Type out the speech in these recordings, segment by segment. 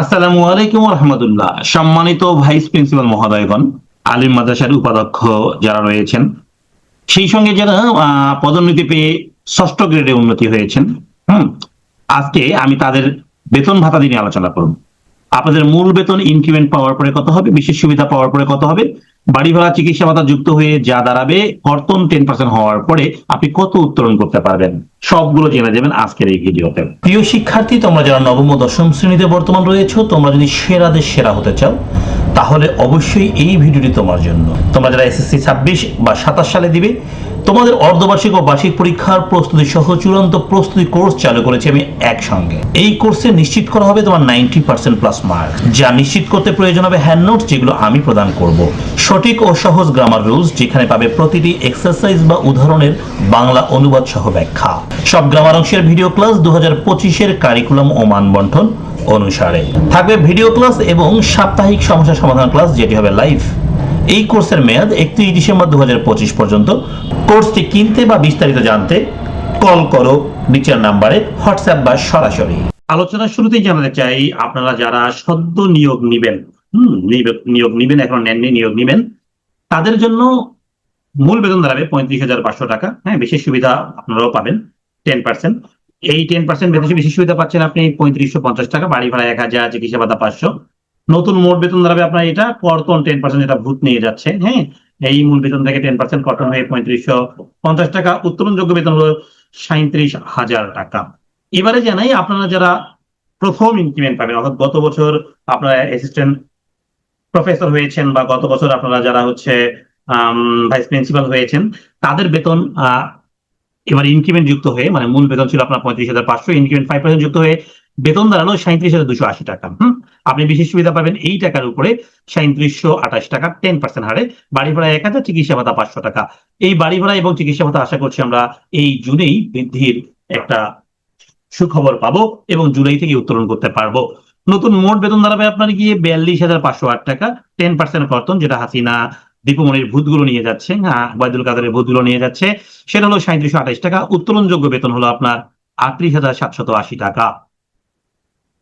আসসালামু আলাইকুম রহমতুল্লাহ। সম্মানিত ভাইস প্রিন্সিপাল মহোদয়গণ, আলিম মাদ্রাসার উপাধ্যক্ষ যারা রয়েছেন, সেই সঙ্গে যারা পদোন্নতি পেয়ে ষষ্ঠ গ্রেডে উন্নতি হয়েছেন, হুম, আজকে আমি তাদের বেতন ভাতা নিয়ে আলোচনা করব। আপনাদের মূল বেতন ইনক্রিমেন্ট পাওয়ার পরে কত হবে? বিশেষ সুবিধা পাওয়ার পরে কত হবে? বাড়ি ভাড়া, চিকিৎসা ভাতা যুক্ত হয়ে যা দাঁড়াবে, কর্তন টেন পার্সেন্ট হওয়ার পরে আপনি কত উত্তোলন করতে পারবেন? সবগুলো জেনে যাবেন আজকের এই ভিডিওতে। প্রিয় শিক্ষার্থী, তোমরা যারা নবম ও দশম শ্রেণীতে বর্তমান রয়েছে, তোমরা যদি সেরাদের সেরা হতে চাও, তাহলে অবশ্যই এই ভিডিওটি তোমার জন্য। তোমরা যারা এসএসসি ছাব্বিশ বা সাতাশ সালে দিবে, তোমাদের অর্ধবার্ষিক ও বার্ষিক পরীক্ষার প্রস্তুতি সহ চূড়ান্ত প্রস্তুতি কোর্স চালু করেছি আমি একসঙ্গে। এই কোর্সে নিশ্চিত করা হবে তোমার নাইনটি পার্সেন্ট প্লাস মার্ক যা নিশ্চিত করতে প্রয়োজন হবে হ্যান্ড নোটস, যেগুলো আমি প্রদান করব। সঠিক ও সহজ গ্রামার রুলস, যেখানে পাবে প্রতিটি এক্সারসাইজ বা উদাহরণের বাংলা অনুবাদ সহ ব্যাখ্যা। সব গ্রামার অংশের ভিডিও ক্লাস দু হাজার পঁচিশের কারিকুলাম ও মানবন্ঠন অনুসারে। থাকবে ভিডিও ক্লাস এবং সাপ্তাহিক সমস্যা সমাধান ক্লাস যেটি হবে লাইভ এই কোর্সের মেয়াদ একত্রিশ ডিসেম্বর দু পর্যন্ত। কোর্সটি কিনতে বা বিস্তারিত জানতে কল করো নিচের নাম্বারে হোয়াটসঅ্যাপ বা সরাসরি। আলোচনার শুরুতেই জানাতে চাই, আপনারা যারা সদ্য নিয়োগ নিবেন, হুম নিয়োগ- নিয়োগ নিবেন, এখন নেননি, নিয়োগ নিবেন, তাদের জন্য মূল বেতন দাঁড়াবে পঁয়ত্রিশ হাজার পাঁচশো টাকা। হ্যাঁ বিশেষ সুবিধা আপনারাও পাবেন। টেন পার্সেন্ট এই টেন পার্সেন্ট বেশি বিশেষ সুবিধা পাচ্ছেন আপনি পঁয়ত্রিশশো পঞ্চাশ টাকা বাড়ি ভাড়া এক হাজার চিকিৎসা ভাতা পাঁচশো। নতুন মোট বেতন দাঁড়াবে আপনার এটা কর্তন টেন পার্সেন্ট যেটা ভূত নিয়ে যাচ্ছে হ্যাঁ? এই মূল বেতন থেকে টেন পার্সেন্ট কর্তন হয়ে পঁয়ত্রিশশো পঞ্চাশ টাকা। উত্তোলনযোগ্য বেতন হলো সাঁত্রিশ হাজার টাকা। এবারে জানাই, আপনারা যারা প্রথম ইনক্রিমেন্ট পাবেন, অর্থাৎ গত বছর আপনারা অ্যাসিস্ট্যান্ট প্রফেসর হয়েছেন বা গত বছর আপনারা যারা হচ্ছে ভাইস প্রিন্সিপাল হয়েছেন, তাদের বেতন এবার ইনক্রিমেন্ট যুক্ত হয়ে মানে মূল বেতন ছিল আপনার পঁয়ত্রিশ হাজার পাঁচশো ইনক্রিমেন্ট ফাইভ পার্সেন্ট যুক্ত হয়ে বেতন দাঁড়াল সাঁত্রিশ হাজার দুশো আশি টাকা। হুম? আপনি বিশেষ সুবিধা পাবেন এই টাকার উপরে সাঁত্রিশশো আঠাশ টাকা টেন পার্সেন্ট হারে। বাড়ি ভাড়া এক হাজার, চিকিৎসা ভাতা পাঁচশো টাকা। এই বাড়ি ভাড়া এবং চিকিৎসা ভাতা আশা করছি আমরা এই জুনেই বৃদ্ধির একটা সুখবর পাবো এবং জুলাই থেকে উত্তোলন করতে পারব। নতুন মোট বেতন দাঁড়াবে আপনার গিয়ে বিয়াল্লিশ হাজার পাঁচশো আট টাকা টেন পার্সেন্ট কর্তন, যেটা হাসিনা দীপমণির ভূতগুলো নিয়ে যাচ্ছে হ্যাঁ ওয়াইদুল কাদেরের ভূতগুলো নিয়ে যাচ্ছে। সেটা হলো সাঁত্রিশশো আঠাশ টাকা, উত্তোলনযোগ্য বেতন হলো আপনার আটত্রিশ হাজার সাতশত আশি টাকা।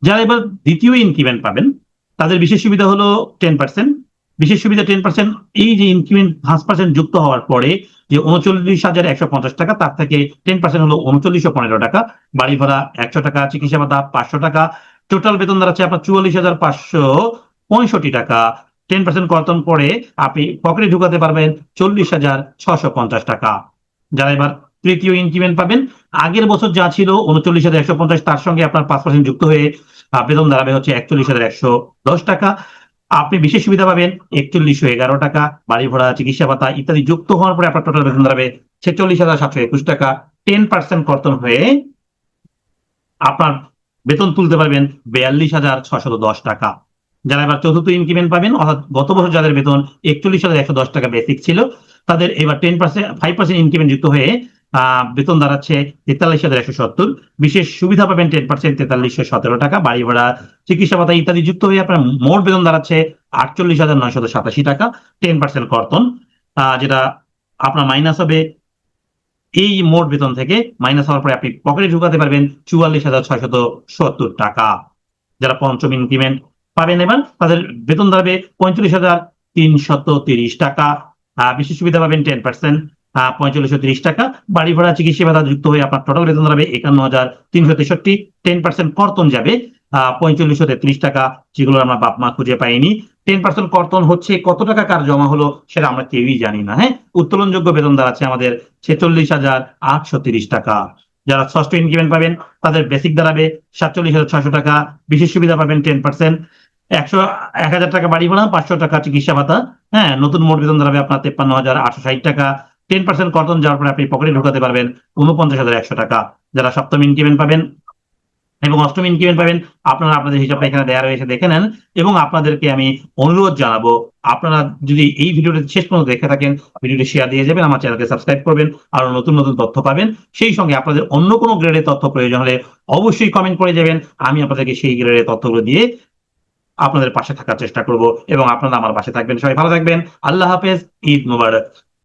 যারা এবার দ্বিতীয় ইনক্রিমেন্ট পাবেন, তাদের বিশেষ সুবিধা হলো টেন পার্সেন্ট বিশেষ সুবিধা টেন পার্সেন্ট এই যে ইনক্রিমেন্ট পাঁচ পার্সেন্ট যুক্ত হওয়ার পরে যে উনচল্লিশ হাজার একশো পঞ্চাশ টাকা, তার থেকে টেন পার্সেন্ট হলো উনচল্লিশশো পনেরো টাকা। বাড়ি ভাড়া একশো টাকা, চিকিৎসা ভাতা পাঁচশো টাকা। টোটাল বেতন দাঁড়াচ্ছে আপনার চুয়াল্লিশ হাজার পাঁচশো পঁয়ষট্টি টাকা। টেন পার্সেন্ট কর্তন করে আপনি পকেটে ঢুকাতে পারবেন চল্লিশ হাজার ছশো পঞ্চাশ টাকা। যারা এবার তৃতীয় ইনক্রিমেন্ট পাবেন, আগের বছর যা ছিল উনচল্লিশ হাজার একশো পঞ্চাশ, তার সঙ্গে আপনার পাঁচ পার্সেন্ট যুক্ত হয়ে বেতন দাঁড়াবে হচ্ছে একচল্লিশ হাজার একশো দশ টাকা। আপনি বিশেষ সুবিধা পাবেন একচল্লিশশো এগারো টাকা, বাড়ি ভাড়া, চিকিৎসা ভাতা ইত্যাদি যুক্ত হওয়ার পরে আপনার টোটাল বেতন দাঁড়াবে ছেচল্লিশ হাজার সাতশো একুশ টাকা। টেন পার্সেন্ট কর্তন হয়ে আপনার বেতন তুলতে পারবেন বিয়াল্লিশ হাজার ছশো দশ টাকা। যারা এবার চতুর্থ ইনক্রিমেন্ট পাবেন, অর্থাৎ গত বছর যাদের বেতন একচল্লিশ হাজার একশো দশ টাকা বেসিক ছিল, তাদের এবার ten percent five percent increment যুক্ত হয়ে বেতন দাঁড়াচ্ছে তেতাল্লিশ হাজার একশো সত্তর। বিশেষ সুবিধা পাবেন টেন পার্সেন্ট তেতাল্লিশশো সতেরো টাকা, বাড়ি ভাড়া, চিকিৎসা ভাতা ইত্যাদি যুক্ত হয়ে আপনার মোট বেতন দাঁড়াচ্ছে আটচল্লিশ হাজার নয়শত সাতাশি টাকা টেন পার্সেন্ট কর্তন। যেটা আপনার মাইনাস হবে, এই মোট বেতন থেকে মাইনাস হওয়ার পরে আপনি পকেটে ঢুকাতে পারবেন চুয়াল্লিশ হাজার ছয়শত সত্তর টাকা। যারা পঞ্চম ইনক্রিমেন্ট পাবেন এবার তাদের বেতন দাঁড়াবে পঁয়ত্রিশ হাজার তিনশত তিরিশ টাকা। বিশেষ সুবিধা পাবেন টেন পার্সেন্ট পঁয়তাল্লিশশো তিরিশ টাকা। বাড়ি ভাড়া, চিকিৎসা ভাতা যুক্ত হয়ে আপনার টোটাল বেতন দাঁড়াবে একান্ন হাজার তিনশো তেষট্টি। টেন পার্সেন্ট কর্তন যাবে। পঁয়তাল্লিশশো তেত্রিশ টাকা যেগুলো আমরা বাপ মা খুঁজে পাইনি। টেন পার্সেন্ট কর্তন হচ্ছে কত টাকা কার জমা হলো সেটা আমরা কেউই জানি না হ্যাঁ? উত্তোলনযোগ্য বেতন দাঁড়াচ্ছে আমাদের ছেচল্লিশ হাজার আটশো তিরিশ টাকা। যারা ষষ্ঠ ইনক্রিমেন্ট পাবেন তাদের বেসিক দাঁড়াবে সাতচল্লিশ হাজার ছয়শো টাকা। বিশেষ সুবিধা পাবেন টেন পার্সেন্ট একশো, এক হাজার টাকা বাড়ি ভাড়া পাঁচশো টাকা চিকিৎসা ভাতা। হ্যাঁ নতুন মোট বেতন দাঁড়াবে আপনার তেপ্পান্ন হাজার আটশো ষাট টাকা। টেন পার্সেন্ট কর্তন যাওয়ার পরে আপনি পকেটে ঢোকাতে পারবেন উনপঞ্চাশ হাজার একশো টাকা। যারা সপ্তম ইনক্রিমেন্ট পাবেন এবং অষ্টম ইনক্রিমেন্ট পাবেন, আপনারা আপনাদের হিসাবটা এখানে দেওয়া রয়েছে, দেখে নেন। এবং আপনাদেরকে আমি অনুরোধ জানাব, আপনারা যদি এই ভিডিওটি শেষ পর্যন্ত দেখে থাকেন, ভিডিওটি শেয়ার দিয়ে যাবেন, আমার চ্যানেলকে সাবস্ক্রাইব করবেন, আরও নতুন নতুন তথ্য পাবেন। সেই সঙ্গে আপনাদের অন্য কোনো গ্রেডের তথ্য প্রয়োজন হলে অবশ্যই কমেন্ট করে যাবেন। আমি আপনাদেরকে সেই গ্রেডের তথ্যগুলো দিয়ে আপনাদের পাশে থাকার চেষ্টা করব এবং আপনারা আমার পাশে থাকবেন। সবাই ভালো থাকবেন। আল্লাহ হাফেজ। ঈদ মুবারক।